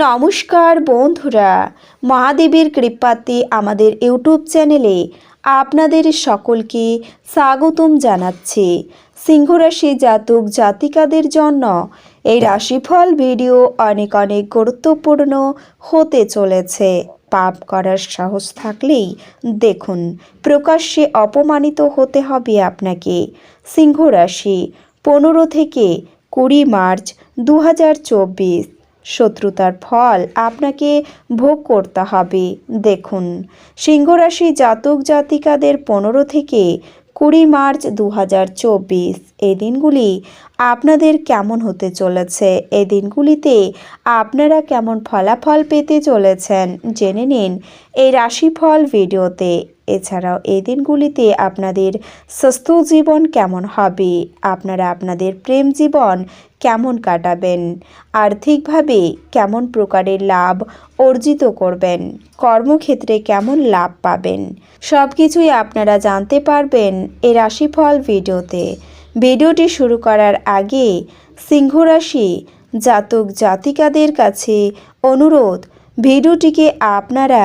নমস্কার বন্ধুরা, মহাদেবের কৃপাতে আমাদের ইউটিউব চ্যানেলে আপনাদের সকলকে স্বাগতম জানাচ্ছি। সিংহরাশি জাতক জাতিকাদের জন্য এই রাশিফল ভিডিও অনেক অনেক গুরুত্বপূর্ণ হতে চলেছে। পাপ করার সাহস থাকলেই দেখুন, প্রকাশ্যে অপমানিত হতে হবে আপনাকে। সিংহ রাশি পনেরো থেকে কুড়ি মার্চ দু হাজার চব্বিশ। শত্রুতার ফল আপনাকে ভোগ করতে হবে। দেখুন, সিংহরাশি জাতক জাতিকাদের পনেরো থেকে কুড়ি মার্চ দু হাজার চব্বিশ। এই দিনগুলি আপনাদের কেমন হতে চলেছে? এই দিনগুলিতে আপনারা কেমন ফলাফল পেতে চলেছেন? জেনে নিন এই রাশিফল ভিডিওতে। এছাড়াও এই দিনগুলিতে আপনাদের সুস্থ জীবন কেমন হবে? আপনারা আপনাদের প্রেম জীবন কেমন কাটাবেন? আর্থিকভাবে কেমন প্রকারের লাভ অর্জিত করবেন? কর্মক্ষেত্রে কেমন লাভ পাবেন? সব কিছুই আপনারা জানতে পারবেন এ রাশিফল ভিডিওতে। ভিডিওটি শুরু করার আগে সিংহ রাশি জাতক জাতিকাদের কাছে অনুরোধ, ভিডিওটিকে আপনারা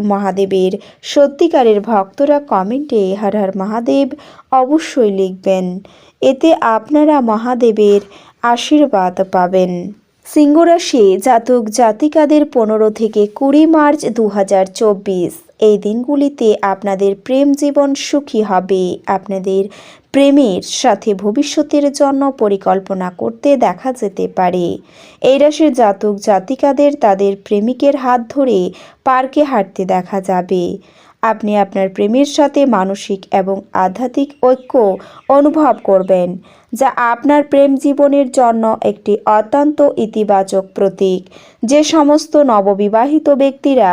মহাদেবের। সত্যিকারের ভক্তরা কমেন্টে হর হর মহাদেব অবশ্যই লিখবেন। এতে আপনারা মহাদেবের আশীর্বাদ পাবেন। সিংহরাশি জাতক জাতিকাদের পনেরো থেকে কুড়ি মার্চ দু হাজার চব্বিশ। এই দিনগুলিতে আপনাদের প্রেম জীবন সুখী হবে। আপনাদের প্রেমের সাথে ভবিষ্যতের জন্য পরিকল্পনা করতে দেখা যেতে পারে। এই রাশির জাতক জাতিকাদের তাদের প্রেমিকের হাত ধরে পার্কে হাঁটতে দেখা যাবে। আপনি আপনার প্রেমের সাথে মানসিক এবং আধ্যাত্মিক ঐক্য অনুভব করবেন, যা আপনার প্রেম জীবনের জন্য একটি অত্যন্ত ইতিবাচক প্রতীক। যে সমস্ত নববিবাহিত ব্যক্তিরা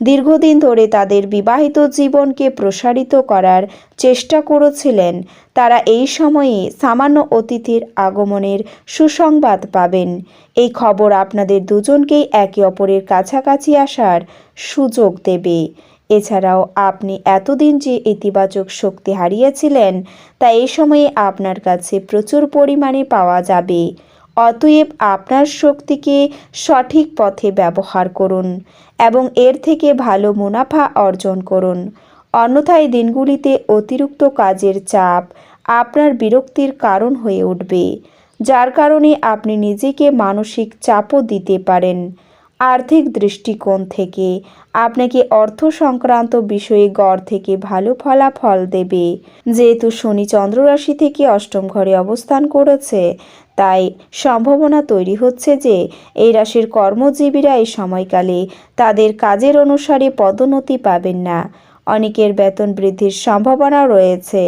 দীর্ঘদিন ধরে তাদের বিবাহিত জীবনকে প্রসারিত করার চেষ্টা করেছিলেন, তারা এই সময়ে সামান্য অতিথির আগমনের সুসংবাদ পাবেন। এই খবর আপনাদের দুজনকেই একে অপরের কাছাকাছি আসার সুযোগ দেবে। এছাড়াও আপনি এতদিন যে ইতিবাচক শক্তি হারিয়েছিলেন, তা এই সময়ে আপনার কাছে প্রচুর পরিমাণে পাওয়া যাবে। অতএব আপনার শক্তিকে সঠিক পথে ব্যবহার করুন এবং এর থেকে ভালো মুনাফা অর্জন করুন। অন্যথায় দিনগুলিতে অতিরিক্ত কাজের চাপ আপনার বিরক্তির কারণ হয়ে উঠবে, যার কারণে আপনি নিজেকে মানসিক চাপও দিতে পারেন। আর্থিক দৃষ্টিকোণ থেকে আপনাকে অর্থ সংক্রান্ত বিষয়ে গড় থেকে ভালো ফলাফল দেবে। যেহেতু শনি চন্দ্র রাশি থেকে অষ্টম ঘরে অবস্থান করেছে, তাই সম্ভাবনা তৈরি হচ্ছে যে এই রাশির কর্মজীবীরা এই সময়কালে তাদের কাজের অনুসারে পদোন্নতি পাবেন না। অনেকের বেতন বৃদ্ধির সম্ভাবনা রয়েছে।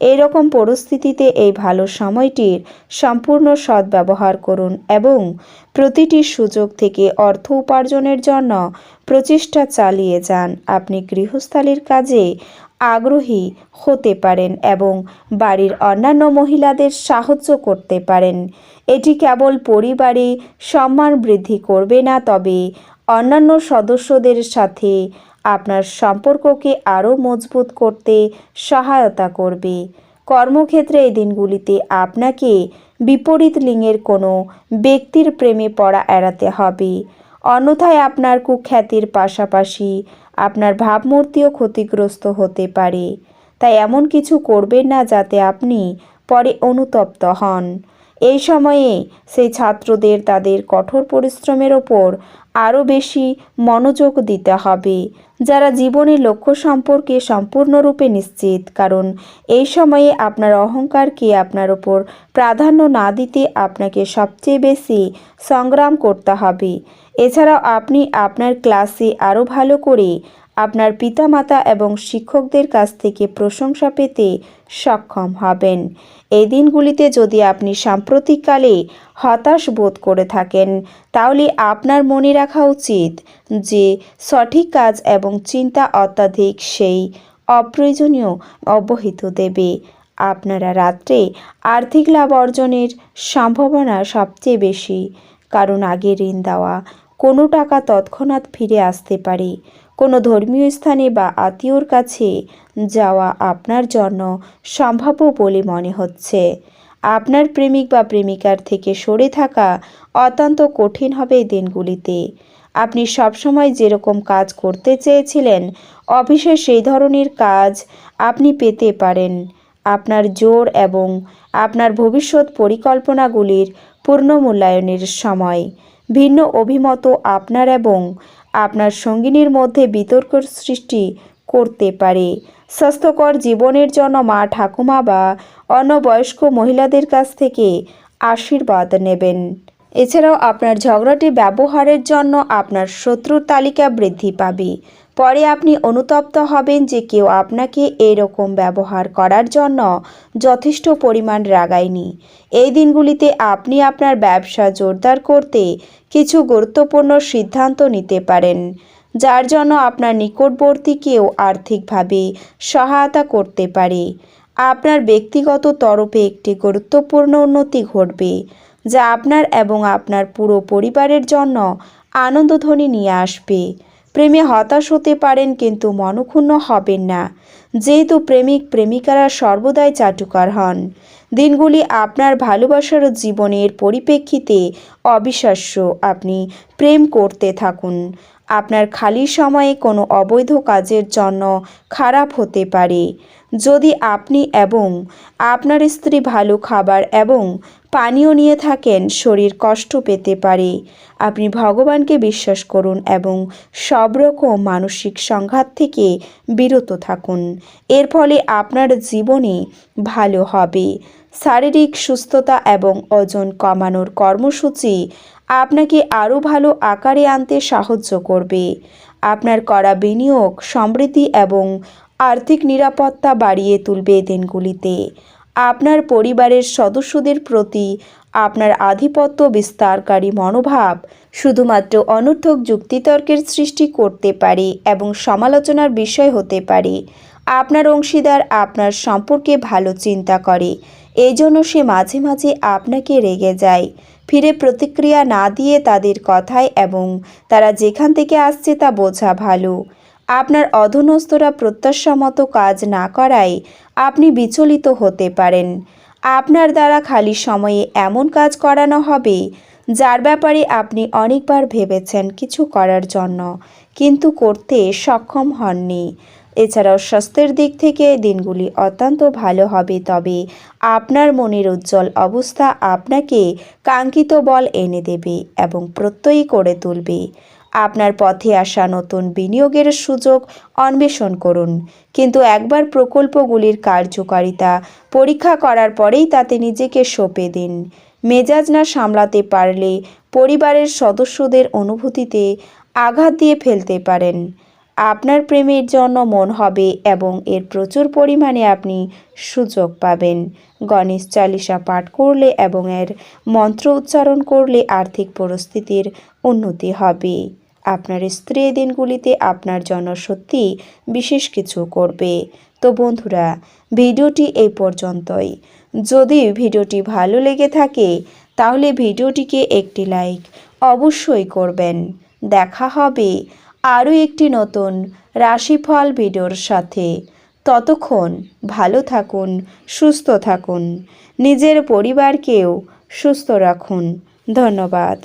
রকম পরিস্থিতিতে এই ভালো সময়টির সম্পূর্ণ সদ্ব্যবহার করুন এবং প্রতিটি সুযোগ থেকে অর্থ উপার্জনের জন্য প্রচেষ্টা চালিয়ে যান। আপনি গৃহস্থালির কাজে আগ্রহী হতে পারেন এবং বাড়ির অন্যান্য মহিলাদের সাহায্য করতে পারেন। এটি কেবল পরিবারে সম্মান বৃদ্ধি করবে না, তবে অন্যান্য সদস্যদের সাথে সম্পর্ককে আরও মজবুত করতে সহায়তা করবে। কর্মক্ষেত্রে এই দিনগুলিতে আপনাকে বিপরীত লিঙ্গের কোনো ব্যক্তির প্রেমে পড়া এড়াতে হবে। অন্যথায় আপনার কুখ্যাতির পাশাপাশি আপনার ভাবমূর্তিও ক্ষতিগ্রস্ত হতে পারে। তাই এমন কিছু করবেন না যাতে আপনি পরে অনুতপ্ত হন। এই সময়ে সেই ছাত্রদের তাদের কঠোর পরিশ্রমের ওপর আরও বেশি মনোযোগ দিতে হবে, যারা জীবনের লক্ষ্য সম্পর্কে সম্পূর্ণরূপে নিশ্চিত। কারণ এই সময়ে আপনার অহংকারকে আপনার ওপর প্রাধান্য না দিতে আপনাকে সবচেয়ে বেশি সংগ্রাম করতে হবে। এছাড়াও আপনি আপনার ক্লাসে আরও ভালো করে আপনার পিতামাতা এবং শিক্ষকদের কাছ থেকে প্রশংসা পেতে সক্ষম হবেন। এই দিনগুলিতে যদি আপনি সাম্প্রতিককালে হতাশ বোধ করে থাকেন, তাহলে আপনার মনে রাখা উচিত যে সঠিক কাজ এবং চিন্তা অত্যাধিক সেই অপ্রয়োজনীয় অবহিত দেবে। আপনারা রাত্রে আর্থিক লাভ অর্জনের সম্ভাবনা সবচেয়ে বেশি, কারণ আগে ঋণ দেওয়া, কোনো টাকা তৎক্ষণাৎ ফিরে আসতে পারে। কোনো ধর্মীয় স্থানে বা আত্মীয়র কাছে যাওয়া আপনার জন্য সম্ভাব্য বলে মনে হচ্ছে। আপনার প্রেমিক বা প্রেমিকার থেকে সরে থাকা অত্যন্ত কঠিন হবে এই দিনগুলিতে। আপনি সবসময় যেরকম কাজ করতে চেয়েছিলেন অফিসে সেই ধরনের কাজ আপনি পেতে পারেন। আপনার জোর এবং আপনার ভবিষ্যৎ পরিকল্পনাগুলির পূর্ণ মূল্যায়নের সময় ভিন্ন অভিমত আপনার এবং আপনার সঙ্গিনীর মধ্যে বিতর্ক সৃষ্টি করতে পারে। স্বাস্থ্যকর জীবনের জন্য মা ঠাকুমা বা অন্য বয়স্ক মহিলাদের কাছ থেকে আশীর্বাদ নেবেন। এছাড়াও আপনার ঝগড়াটি ব্যবহারের জন্য আপনার শত্রুর তালিকা বৃদ্ধি পাবে। পরে আপনি অনুতপ্ত হবেন যে কেউ আপনাকে এরকম ব্যবহার করার জন্য যথেষ্ট পরিমাণ রাগায়নি। এই দিনগুলিতে আপনি আপনার ব্যবসা জোরদার করতে কিছু গুরুত্বপূর্ণ সিদ্ধান্ত নিতে পারেন, যার জন্য আপনার নিকটবর্তী কেউ আর্থিকভাবে সহায়তা করতে পারে। আপনার ব্যক্তিগত তরফে একটি গুরুত্বপূর্ণ উন্নতি ঘটবে, যা আপনার এবং আপনার পুরো পরিবারের জন্য আনন্দধ্বনি নিয়ে আসবে। প্রেমে হতাশ হতে পারেন কিন্তু মনক্ষুণ্ণ হবেন না। যেহেতু প্রেমিক প্রেমিকারা সর্বদাই চাটুকার হন। দিনগুলি আপনার ভালোবাসার জীবনের পরিপ্রেক্ষিতে অবিশ্বাস্য। আপনি প্রেম করতে থাকুন। আপনার খালি সময়ে কোনো অবৈধ কাজের জন্য খারাপ হতে পারে। যদি আপনি এবং আপনার স্ত্রী ভালো খাবার এবং পানীয় নিয়ে থাকেন, শরীর কষ্ট পেতে পারে। আপনি ভগবানকে বিশ্বাস করুন এবং সব রকম মানসিক সংঘাত থেকে বিরত থাকুন। এর ফলে আপনার জীবনে ভালো হবে। শারীরিক সুস্থতা এবং ওজন কমানোর কর্মসূচি আপনাকে আরও ভালো আকারে আনতে সাহায্য করবে। আপনার করা বিনিয়োগ, সমৃদ্ধি এবং আর্থিক নিরাপত্তা বাড়িয়ে তুলবে দিনগুলিতে আপনার পরিবারের সদস্যদের প্রতি আপনার আধিপত্য বিস্তারকারী মনোভাব শুধুমাত্র অনর্থক যুক্তিতর্কের সৃষ্টি করতে পারে এবং সমালোচনার বিষয় হতে পারে। আপনার অংশীদার আপনার সম্পর্কে ভালো চিন্তা করে এই জন্য সে মাঝে মাঝে আপনাকে রেগে যায়। ফিরে প্রতিক্রিয়া না দিয়ে তাদের কথায় এবং তারা যেখান থেকে আসছে তা বোঝা ভালো। আপনার অধনস্থরা প্রত্যাশা মতো কাজ না করায় আপনি বিচলিত হতে পারেন। আপনার দ্বারা খালি সময়ে এমন কাজ করানো হবে, যার ব্যাপারে আপনি অনেকবার ভেবেছেন কিছু করার জন্য, কিন্তু করতে সক্ষম হননি। এছাড়াও স্বাস্থ্যের দিক থেকে দিনগুলি অত্যন্ত ভালো হবে, তবে আপনার মনের উজ্জ্বল অবস্থা আপনাকে কাঙ্ক্ষিত বল এনে দেবে এবং প্রত্যয়ী করে তুলবে। আপনার পথে আসা নতুন বিনিয়োগের সুযোগ অন্বেষণ করুন। কিন্তু একবার প্রকল্পগুলির কার্যকারিতা পরীক্ষা করার পরেই তাতে নিজেকে সঁপে দিন। মেজাজ না সামলাতে পারলে পরিবারের সদস্যদের অনুভূতিতে আঘাত দিয়ে ফেলতে পারেন। আপনার প্রেমের জন্য মন হবে এবং এর প্রচুর পরিমাণে আপনি সুযোগ পাবেন। গণেশ চালিসা পাঠ করলে এবং এর মন্ত্র উচ্চারণ করলে আর্থিক পরিস্থিতির উন্নতি হবে। আপনার স্ত্রী দিনগুলিতে আপনার জন্য সত্যি বিশেষ কিছু করবে। তো বন্ধুরা, ভিডিওটি এই পর্যন্তই। যদি ভিডিওটি ভালো লেগে থাকে, তাহলে ভিডিওটিকে একটি লাইক অবশ্যই করবেন। দেখা হবে আরও একটি নতুন রাশিফল ভিডিওর সাথে। ততক্ষণ ভালো থাকুন, সুস্থ থাকুন, নিজের পরিবারকেও সুস্থ রাখুন। ধন্যবাদ।